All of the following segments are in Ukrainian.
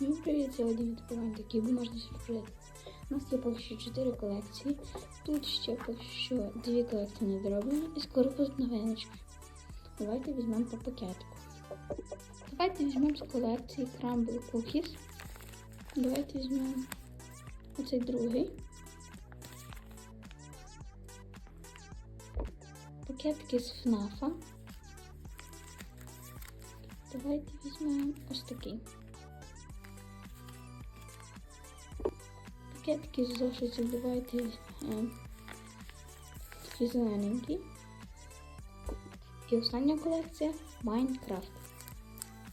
Всім привіт! Сьогодні відкриваємо такий бумажний сюрприз. У нас є поки що 4 колекції. Тут ще поки що 2 колекції не дроблені і скоро будуть новиночки. Давайте візьмемо по пакетику. Давайте візьмемо з колекції Crumble Cookies. Давайте візьмемо оцей другий. Пакетики з FNAF. Давайте візьмемо ось такий. Пакетики з зошитів давайте е, такий зелененький. І остання колекція Майнкрафт.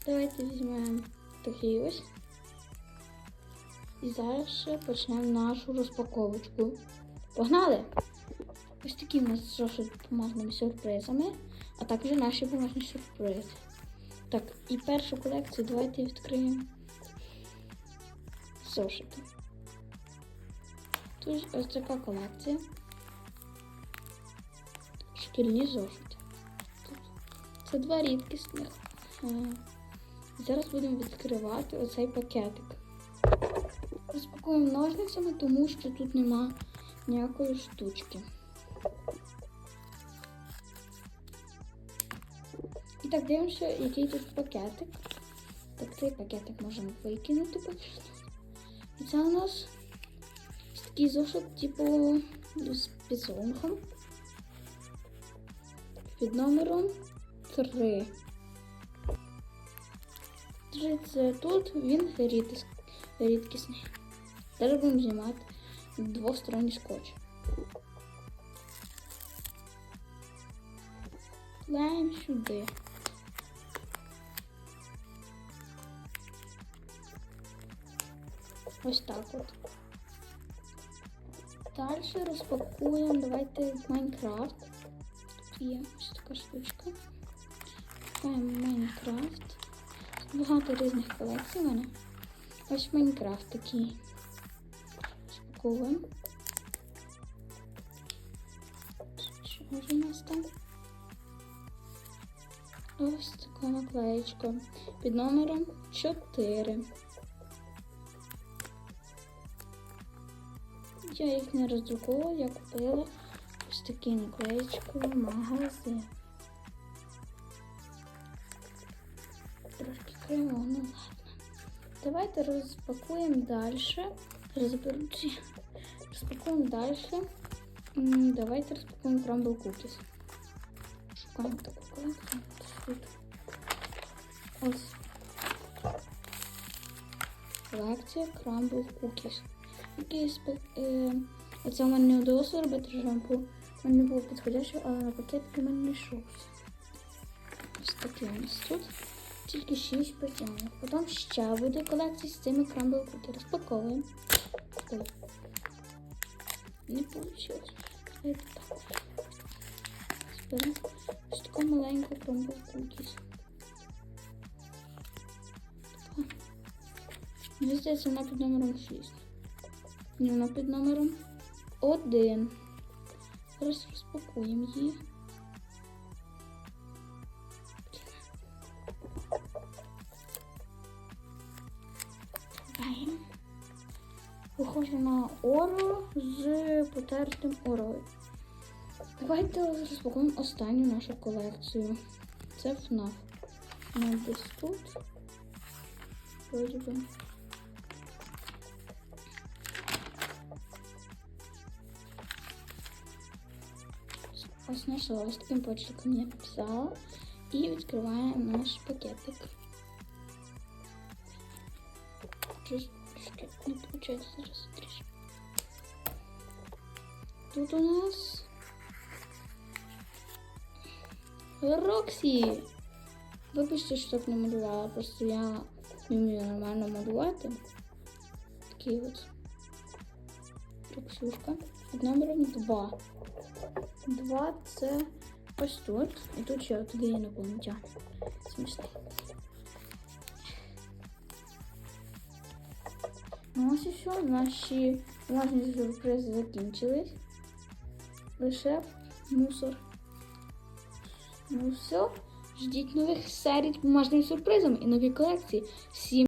Давайте візьмемо такий ось. І зараз ще почнемо нашу розпаковочку. Погнали! Ось такі в нас зошит бумажними сюрпризами, а також наші бумажні сюрпризи. Так, і першу колекцію давайте відкриємо зошити. Тут ось така колекція. Шкільні зошити. Це два рідкісних. Е, Зараз будемо відкривати оцей пакетик. Розпакуємо ножницями, тому що тут нема ніякої штучки. І так, дивимося, який тут пакетик. Так, цей пакетик можемо викинути. І це у нас такий зошит, типу, з. Під номером 3. 3 це тут, він рідкіс- рідкісний. Зараз будемо знімати двосторонній скотч. Клеїмо сюди. Ось так от. Далі розпакуємо. Давайте Майнкрафт. Є ось така штучка. Шукаємо Майнкрафт. Багато різних колекцій в мене. Ось Майнкрафт такий. Розпаковуємо. Що ж у нас там? Ось така наклеєчка під номером 4. Я їх не роздруковувала, я купила ось такі наклеєчки в магазин. Трошки криво, ну ладно. Давайте розпакуємо далі. Розпакуємо далі. Давайте розпакуємо Crumble Cookies. Шукаємо таку колекцію. Ось. Колекція Crumble Cookies. Якийсь е, оце в мене не вдалося робити шампу. У мене не було підходящого, але на пакетки в мене не йшовся. Ось такий у нас тут. Тільки 6 потягнень. Потім ще буде колекція з цими Cookies. Розпаковуємо. Не вийшло. Зберемо ось таку маленьку Cookies. Така. Мені здається, вона під номером 6. Ні, вона під номером 1. Зараз розпакуємо її. Похоже на оро з потертим орою. Давайте розпакуємо останню нашу колекцію. Це FNAF. Вона десь тут. Вроді би. Ось знайшла ось таким почерком я написала. І відкриваємо наш пакетик. Щось трішки не виходить зараз трішки. Тут у нас Роксі. Вибачте, що так не малювала, просто я не вмію нормально малювати. Такий от Роксюшка. Під номером 2. 2 це ось тут. І тут ще от є інопланетяни. Смішно. Ну ось і все. Наші власні сюрпризи закінчились. Лише мусор. Ну все. Ждіть нових серій з бумажними сюрпризами і нові колекції. Всім